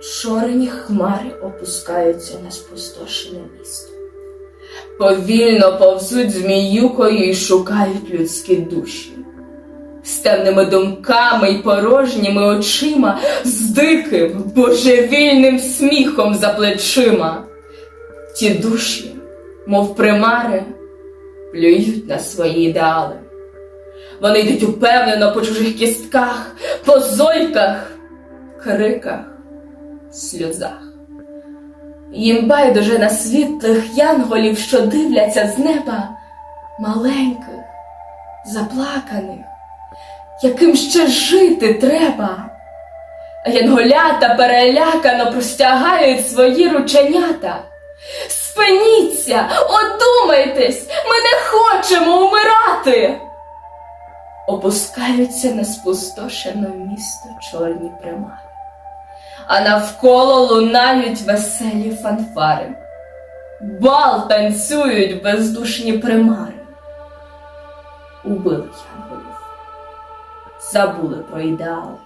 Чорні хмари опускаються на спустошене місто. Повільно повзуть зміюкою і шукають людські душі. З темними думками й порожніми очима, з диким, божевільним сміхом за плечима. Ті душі, мов примари, плюють на свої ідеали. Вони йдуть упевнено по чужих кістках, по зойках, криках, сльозах. Їм байдуже на світлих янголів, що дивляться з неба, маленьких, заплаканих, яким ще жити треба. Янголята перелякано простягають свої рученята. Спиніться, одумайтесь, ми не хочемо умирати. Опускаються на спустошене місто чорні примари, а навколо лунають веселі фанфари. Бал танцюють бездушні примари. Убили янголів, забули про ідеал.